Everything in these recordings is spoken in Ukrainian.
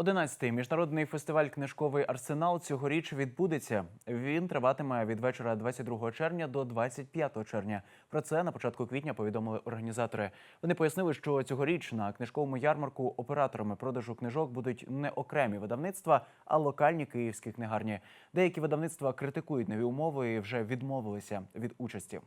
Одинадцятий міжнародний фестиваль Книжковий арсенал цьогоріч відбудеться. Він триватиме від вечора 22 червня до 25 червня. Про це на початку квітня повідомили організатори. Вони пояснили, що цьогоріч на книжковому ярмарку операторами продажу книжок будуть не окремі видавництва, а локальні київські книгарні. Деякі видавництва критикують нові умови і вже відмовилися від участі.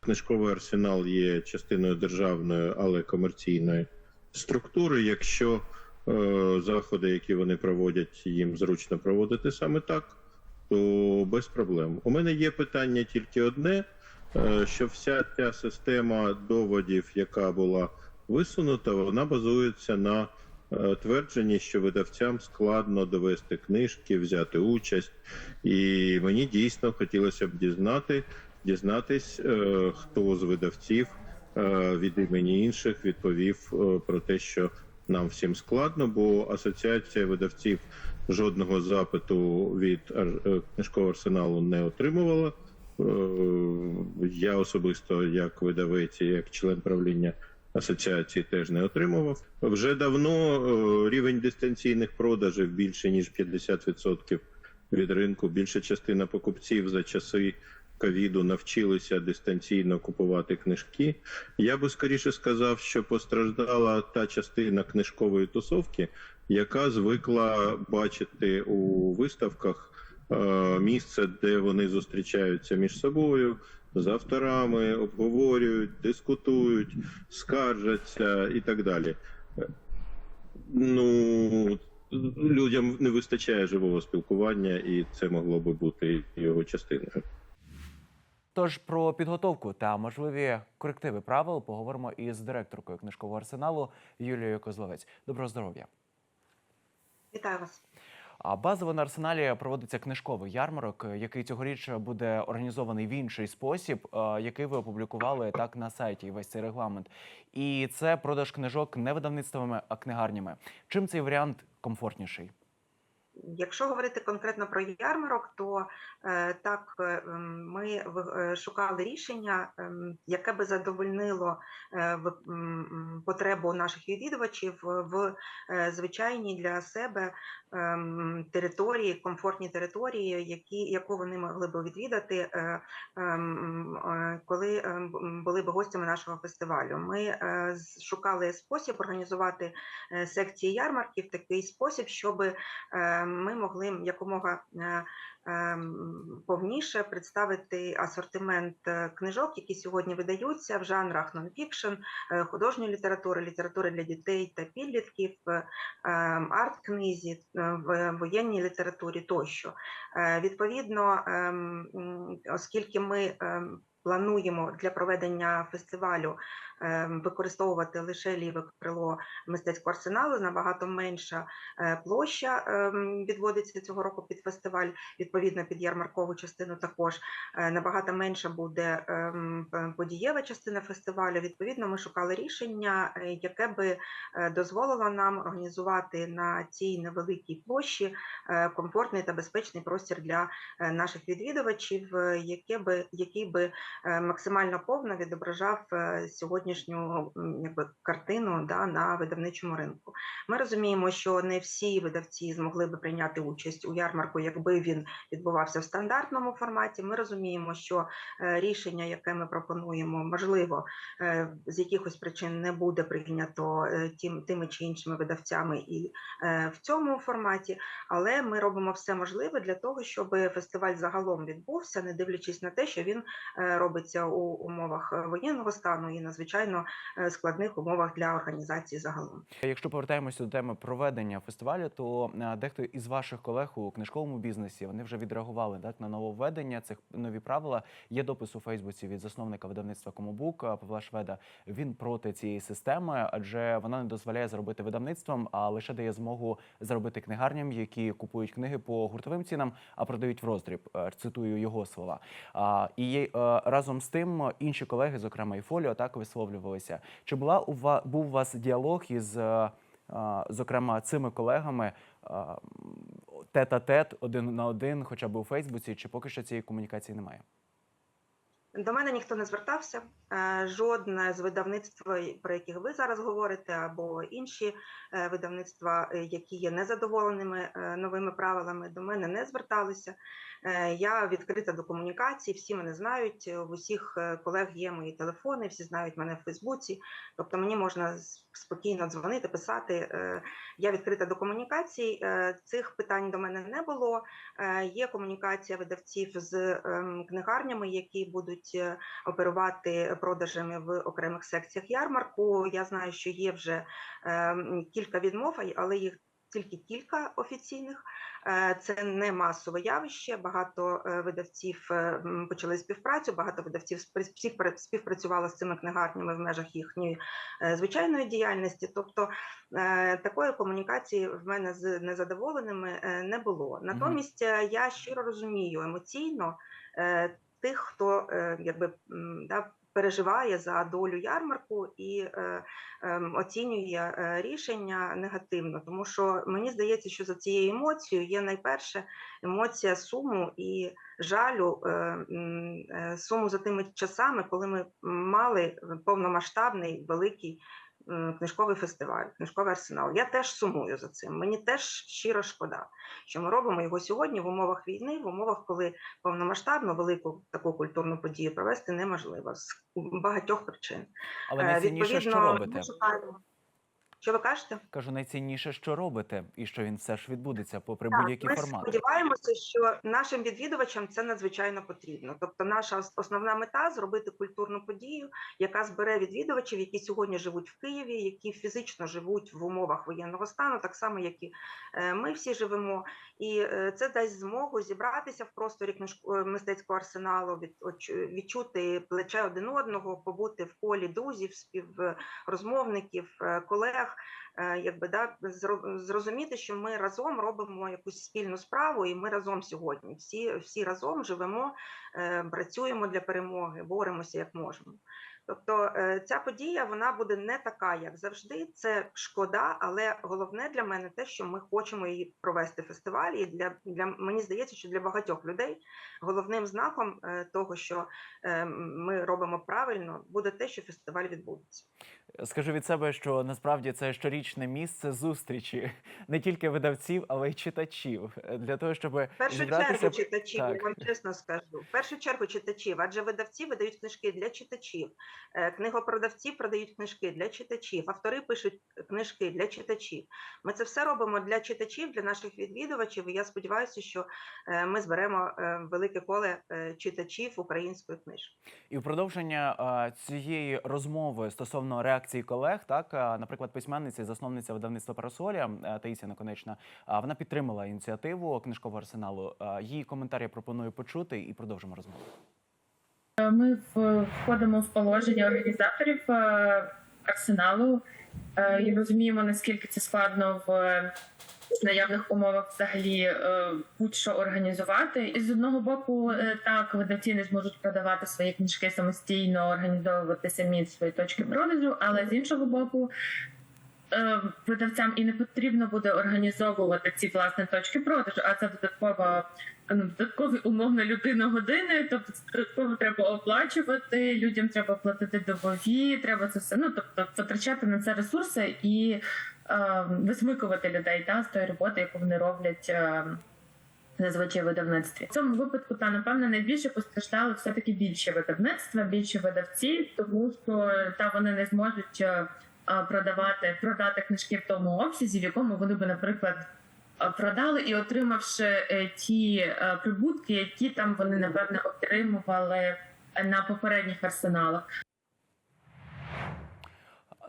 Книжковий арсенал є частиною державної, але комерційної структури. Якщо заходи, які вони проводять, їм зручно проводити саме так, то без проблем. У мене є питання тільки одне: е, що вся ця система доводів, яка була висунута, вона базується на е, твердженні, що видавцям складно довести книжки, взяти участь. І мені дійсно хотілося б дізнати, дізнатись, е, хто з видавців е, від імені інших відповів е, про те, що нам всім складно, бо асоціація видавців жодного запиту від е, книжкового арсеналу не отримувала. Е, Я особисто, як видавець, як член правління асоціації, теж не отримував. Вже давно е, рівень дистанційних продажів більше ніж 50% від ринку. Більша частина покупців за часи ковіду навчилися дистанційно купувати книжки. Я би скоріше сказав, що постраждала та частина книжкової тусовки, яка звикла бачити у виставках е, місце, де вони зустрічаються між собою. З авторами обговорюють, дискутують, скаржаться і так далі. Ну людям не вистачає живого спілкування, і це могло би бути його частиною. Тож про підготовку та можливі корективи правил поговоримо із директоркою книжкового арсеналу Юлією Козловець. Доброго здоров'я! Вітаю вас. А базово на арсеналі проводиться книжковий ярмарок, який цьогоріч буде організований в інший спосіб, е, який ви опублікували так на сайті. Весь цей регламент. І це продаж книжок не видавництвами, а книгарнями. Чим цей варіант комфортніший? Якщо говорити конкретно про ярмарок, то е, так е, ми в- е, шукали рішення, ем, яке би задовольнило потребу наших відвідувачів в звичайній для себе ем, території, комфортній території, які яку вони могли б відвідати, ем, коли ем, були б гостями нашого фестивалю. Ми шукали спосіб організувати секції ярмарків такий спосіб, щоб ми могли якомога е, ем, повніше представити асортимент е, книжок, які сьогодні видаються в жанрах нонфікшн, е, художньої літератури, літератури для дітей та підлітків, ем, арт-книзі, в воєнній літературі тощо. Відповідно, ем, оскільки ми плануємо для проведення фестивалю використовувати лише ліве крило мистецького арсеналу, набагато менша е, площа ем, відводиться цього року під фестиваль, відповідно під ярмаркову частину також е, набагато менша буде ем, подієва частина фестивалю. Відповідно, ми шукали рішення, е, яке би дозволило нам організувати на цій невеликій площі комфортний та безпечний простір для наших відвідувачів, який би максимально повно відображав е, сьогоднішню якби, картину да, на видавничому ринку. Ми розуміємо, що не всі видавці змогли би прийняти участь у ярмарку, якби він відбувався в стандартному форматі. Ми розуміємо, що е, рішення, яке ми пропонуємо, можливо, е, з якихось причин не буде прийнято е, тим, тими чи іншими видавцями і в цьому форматі, але ми робимо все можливе для того, щоб фестиваль загалом відбувся, не дивлячись на те, що він робиться у умовах воєнного стану і надзвичайно е, складних умовах для організації загалом. Якщо повертаємося до теми проведення фестивалю, то е, дехто із ваших колег у книжковому бізнесі вони вже відреагували так на нововведення цих нові правила. Є допис у Фейсбуці від засновника видавництва Комобук Павла Шведа. Він проти цієї системи, адже вона не дозволяє заробити видавництвам, а лише дає змогу заробити книгарням, які купують книги по гуртовим цінам, а продають в роздріб. Е, Цитую його слова. І е, разом з тим інші колеги, зокрема і Фоліо, так висловлювалися. Чи була у вас був у вас діалог із е, зокрема цими колегами а, тет-а-тет, один на один, хоча б у Фейсбуці, чи поки що цієї комунікації немає? До мене ніхто не звертався. Е, Жодне з видавництв, про яких ви зараз говорите, або інші е, видавництва, е, які є незадоволеними е, новими правилами, до мене не зверталися. Е, Я відкрита до комунікації, всі мене знають. У усіх е, колег є мої телефони, всі знають мене в Фейсбуці. Тобто мені можна спокійно дзвонити, писати. Е, Я відкрита до комунікацій. Е, Цих питань до мене не було. Е, Є комунікація видавців з ем, книгарнями, які будуть е, оперувати продажами в окремих секціях ярмарку. Я знаю, що є вже ем, кілька відмов, але їх тільки кілька офіційних. Е, Це не масове явище. Багато е, видавців е, почали співпрацю. Багато видавців співпрацювало з цими книгарнями в межах їхньої звичайної діяльності. Тобто такої комунікації в мене з незадоволеними не було. Натомість я щиро розумію емоційно тих, хто якби да, переживає за долю ярмарку і е, ем, оцінює е, рішення негативно, тому що мені здається, що за цією емоцією є найперше емоція суму і жалю, е, суму за тими часами, коли ми мали повномасштабний великий книжковий фестиваль, книжковий арсенал. Я теж сумую за цим. Мені теж щиро шкода, що ми робимо його сьогодні в умовах війни, в умовах, коли повномасштабну велику таку культурну подію провести неможливо з багатьох причин. Але Е, найцінніше, що робите? ми шукаємо. Що ви кажете? Кажу, найцінніше, що робите, і що він все ж відбудеться, попри Так, будь-які ми формати. сподіваємося, що нашим відвідувачам це надзвичайно потрібно. Тобто, наша основна мета зробити культурну подію, яка збере відвідувачів, які сьогодні живуть в Києві, які фізично живуть в умовах воєнного стану, так само як і е, ми всі живемо. І е, це дасть змогу зібратися в просторі е, мистецького арсеналу, відчути плече один одного, побути в колі друзів, співрозмовників, е, колег якби да зрозуміти, що ми разом робимо якусь спільну справу, і ми разом сьогодні. Всі, всі разом живемо, е, працюємо для перемоги, боремося як можемо. Тобто е, ця подія вона буде не така, як завжди. Це шкода, але головне для мене те, що ми хочемо її провести фестиваль. І для, для мені здається, що для багатьох людей головним знаком е, того, що ми робимо правильно, буде те, що фестиваль відбудеться. Скажу від себе, що насправді це щорічне місце зустрічі не тільки видавців, але й читачів для того, щоб В першу зібратися. чергу читачів, я вам чесно скажу. В першу чергу читачів, адже видавці видають книжки для читачів, Е, книгопродавці продають книжки для читачів, автори пишуть книжки для читачів. Ми це все робимо для читачів, для наших відвідувачів. І я сподіваюся, що е, ми зберемо е, велике коле читачів української книжки. І в продовження цієї розмови стосовно реакції колег, так наприклад, письменниця, засновниця видавництва Парасоля а, Таїсія Наконечна, а, вона підтримала ініціативу книжкового арсеналу. Її коментар я пропоную почути і продовжимо розмову. Ми входимо в положення організаторів е, арсеналу е, і розуміємо, наскільки це складно в наявних умовах взагалі е, будь-що організувати. І з одного боку, е, так видавці не зможуть продавати свої книжки самостійно, організовувати самі свої точки продажу, але з іншого боку. е, Видавцям і не потрібно буде організовувати ці власне точки продажу, а це додаткова ну, додаткові умовно людина години. Тобто додатково треба оплачувати, людям треба платити добові, треба це все. Ну тобто витрачати на це ресурси і висмикувати людей та, з тої роботи, яку вони роблять. Е, Зазвичай видавництві в цьому випадку та напевно найбільше постраждали все таки більші видавництва, більші видавці, тому що та вони не зможуть е, продавати продати книжки в тому обсязі, в якому вони би, наприклад, продали і отримавши е, ті е, прибутки, які там вони напевне отримували на попередніх арсеналах.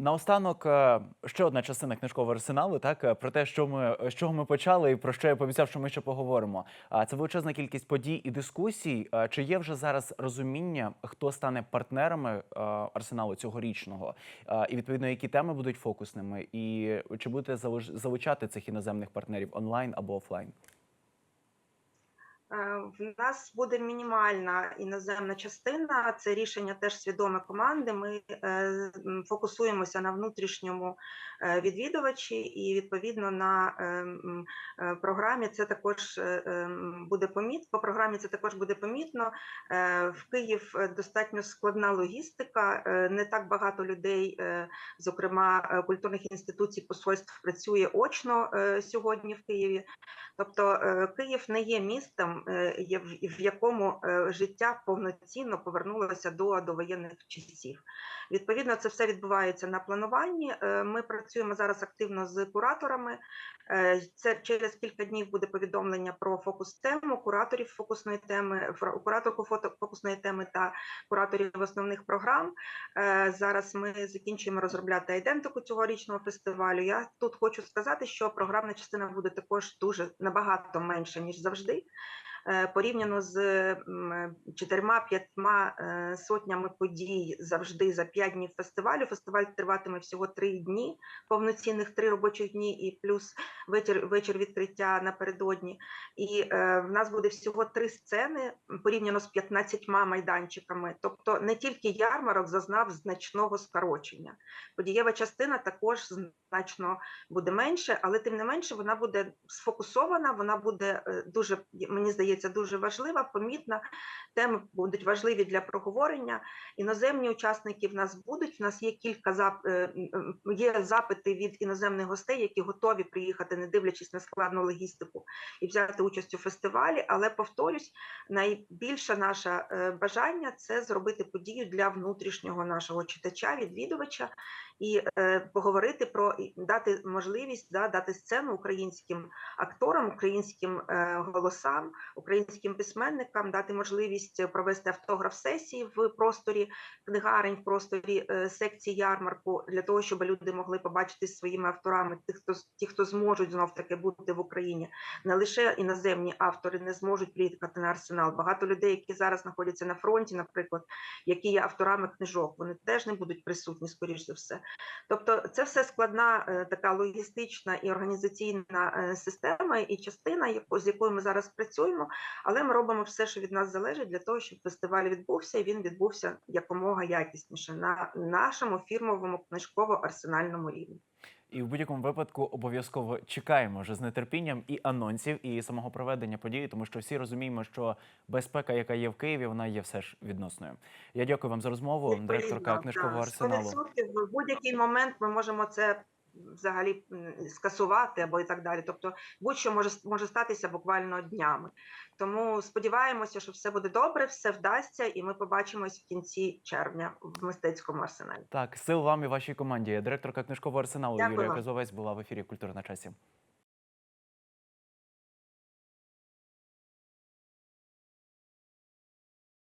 Наостанок е, ще одна частина книжкового арсеналу. Так е, про те, що ми з чого ми почали, і про що я пообіцяв, що ми ще поговоримо. А це величезна кількість подій і дискусій. Чи є вже зараз розуміння, хто стане партнерами е, арсеналу цьогорічного, і відповідно які теми будуть фокусними, і чи будете залучати цих іноземних партнерів онлайн або офлайн? Е, В нас буде мінімальна іноземна частина. Це рішення теж свідоме команди. Ми е, фокусуємося на внутрішньому е, відвідувачі, і відповідно на програмі це також буде помітно. По програмі це також буде помітно. В Київ достатньо складна логістика. Не так багато людей, зокрема культурних інституцій посольств, працює очно сьогодні в Києві. Тобто Київ не є містом, е, в- якому е, життя повноцінно повернулося до довоєнних часів. Відповідно, це все відбувається на плануванні. Е, Ми працюємо зараз активно з кураторами. Це через кілька днів буде повідомлення про фокус тему, кураторів фокусної теми, кураторку фокусної теми та кураторів основних програм. Зараз ми закінчуємо розробляти ідентику цьогорічного фестивалю. Я тут хочу сказати, що програмна частина буде також дуже набагато менша ніж завжди. Е, Порівняно з чотирма-п'ятьма е, сотнями подій завжди за п'ять днів фестивалю. Фестиваль триватиме всього три дні, повноцінних три робочих дні, і плюс вечір, вечір відкриття напередодні. І е, в нас буде всього три сцени порівняно з 15 майданчиками. Тобто не тільки ярмарок зазнав значного скорочення. Подієва частина також значно буде менше, але тим не менше вона буде сфокусована, вона буде е, дуже, мені здається, дуже важлива, помітна. Теми будуть важливі для проговорення. Іноземні учасники в нас будуть. В нас є кілька зап... е, є запити від іноземних гостей, які готові приїхати, не дивлячись на складну логістику і взяти участь у фестивалі. Але повторюсь, найбільше наше е, бажання це зробити подію для внутрішнього нашого читача, відвідувача і е, поговорити про дати можливість да, дати сцену українським акторам, українським е, голосам, українським письменникам, дати можливість провести автограф сесії в просторі книгарень, в просторі е, секції ярмарку для того, щоб люди могли побачити своїми авторами тих, хто ті, хто зможуть знов таки бути в Україні. Не лише іноземні автори не зможуть приїхати на арсенал. Багато людей, які зараз знаходяться на фронті, наприклад, які є авторами книжок, вони теж не будуть присутні, скоріш за все. Тобто, це все складна е, така логістична і організаційна е, система і частина, з якою ми зараз працюємо, але ми робимо все, що від нас залежить, для того, щоб фестиваль відбувся, і він відбувся якомога якісніше на нашому фірмовому книжково-арсенальному рівні. І в будь-якому випадку обов'язково чекаємо вже з нетерпінням і анонсів, і самого проведення події, тому що всі розуміємо, що безпека, яка є в Києві, вона є все ж відносною. Я дякую вам за розмову, директорка книжкового арсеналу. в будь-який момент ми можемо це взагалі скасувати або і так далі. Тобто, будь-що може може статися буквально днями. Тому сподіваємося, що все буде добре, все вдасться, і ми побачимось в кінці червня в мистецькому арсеналі. Так, сил вам і вашій команді. Директорка книжкового арсеналу Дякую Юлія Козовець була в ефірі Культура на часі.